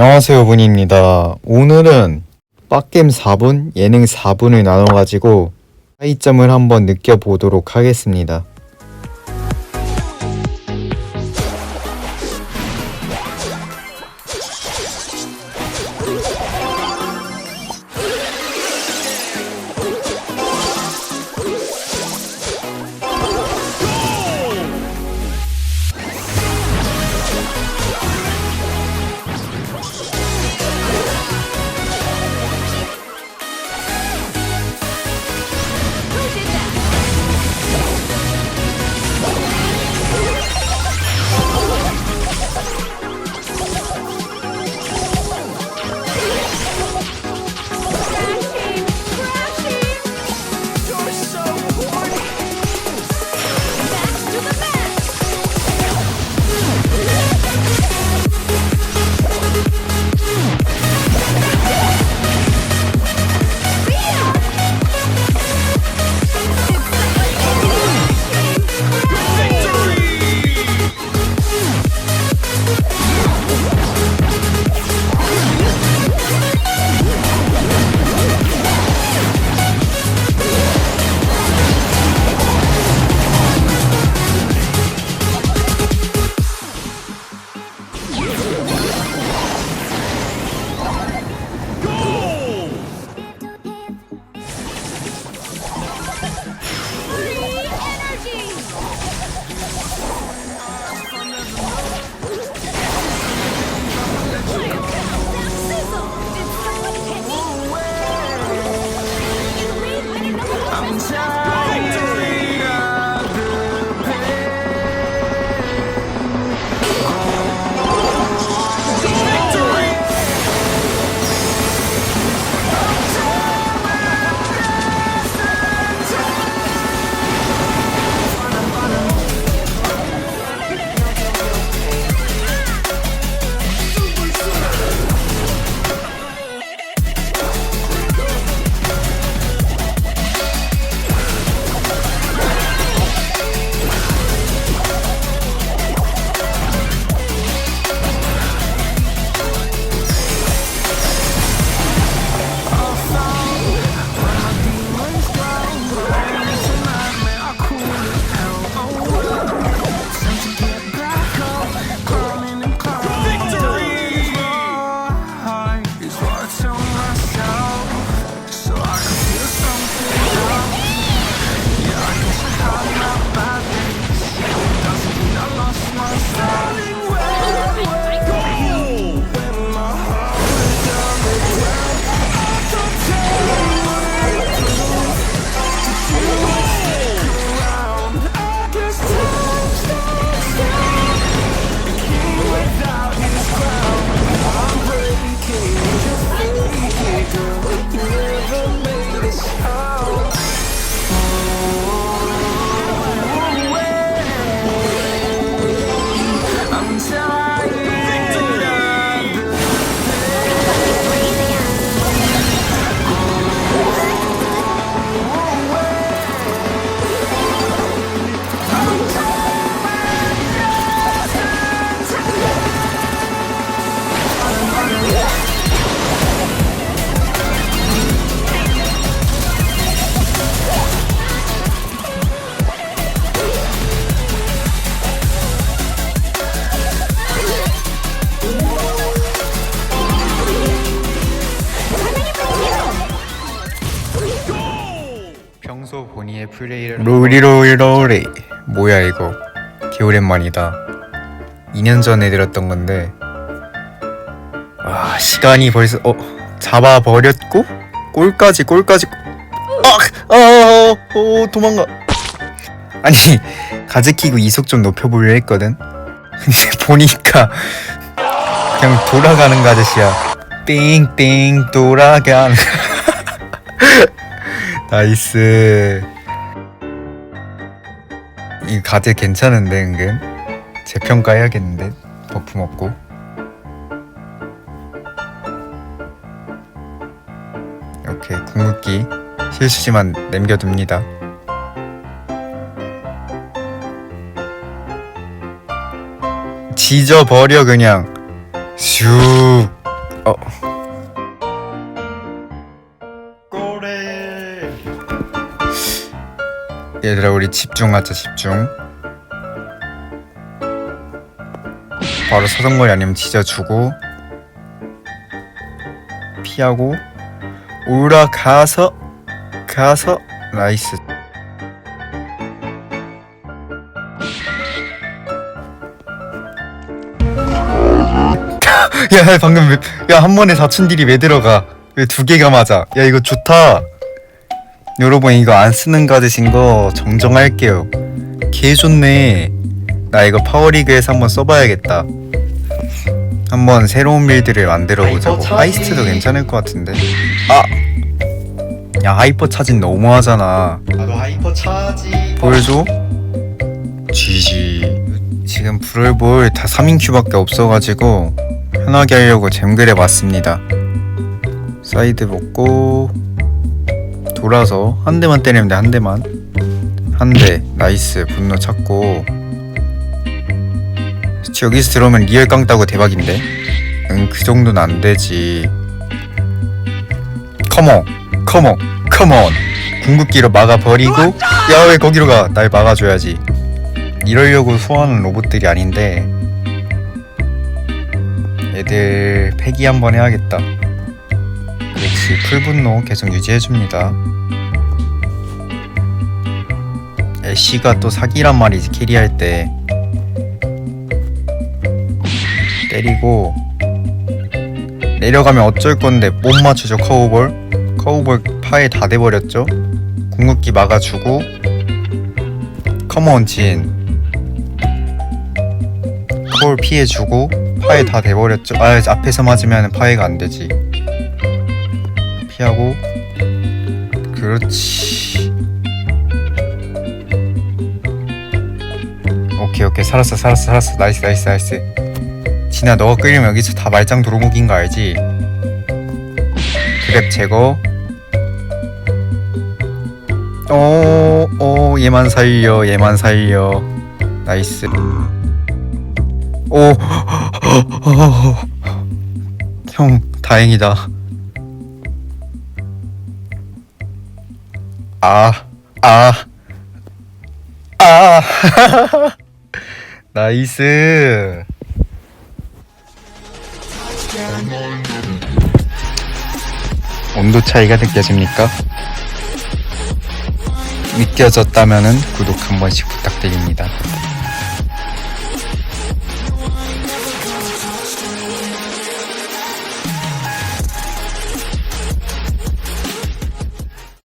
안녕하세요 분입니다. 오늘은 빡겜 4분, 예능 4분을 나눠가지고 차이점을 한번 느껴보도록 하겠습니다. 평소 본인의 플레이를 로리로리로리. 뭐야 이거. 개오랜만이다. 2년 전에 들었던 건데. 아 시간이 벌써 어 잡아버렸고? 골까지 골까지. 아! 아! 어, 어, 도망가. 아니 가즈 키고 이속 좀 높여보려 했거든. 근데 보니까 그냥 돌아가는 가zet이야. 띵띵 돌아가는 나이스. 이 가제 괜찮은데 은근? 재평가 해야겠는데? 버프 먹고. 이렇게 궁극기. 실수지만 남겨둡니다. 지져버려 그냥. 슉 어. 꼬레. 얘들아 우리 집중하자 집중. 바로 서성거리 아니면 지져주고 피하고 올라가서 가서 나이스. 야 방금 야 한 번에 4천 딜이 왜 들어가 왜 두 개가 맞아 야 이거 좋다 여러분 이거 안 쓰는 가드신 거 정정할게요. 개 좋네. 나 이거 파워리그에서 한번 써봐야겠다. 한번 새로운 빌드를 만들어 보자고. 하이스트도 괜찮을 것 같은데. 아! 야 하이퍼 차진 너무하잖아. 나도 하이퍼 차지. 보여줘. GG 지금 브롤볼 다 3인 큐밖에 없어가지고 편하게 하려고 잼글 해봤습니다. 사이드 먹고 돌아서 한 대만 때리면 돼 한 대만 한 대 나이스 분노 찾고 그치, 여기서 들어오면 리얼 깡 따고 대박인데 응 그 정도는 안 되지 컴온 컴온 컴온 궁극기로 막아버리고 야 왜 거기로 가? 날 막아줘야지. 이러려고 소환한 로봇들이 아닌데 애들 폐기 한번 해야겠다. 역시 풀분노 계속 유지해줍니다. 애쉬가 또 사기란 말이지 캐리할 때 때리고 내려가면 어쩔 건데 못 맞추죠 커우볼. 커우볼 파에 다 돼버렸죠. 궁극기 막아주고 컴온 진. 콜 피해주고 파에 다 돼버렸죠. 아 앞에서 맞으면 파해가 안되지 피하고 그렇지 오케이 오케이 살았어 살았어 살았어 나이스 나이스 나이스 진아 너가 끌리면 여기서 다 말짱 도루묵인 거 알지? 그랩 제거 오, 오, 어, 얘만 살려, 얘만 살려. 나이스. 오, 형, 다행이다. 아, 아, 아. 나이스. 온도 차이가 느껴집니까? 느껴졌다면은 구독 한 번씩 부탁드립니다.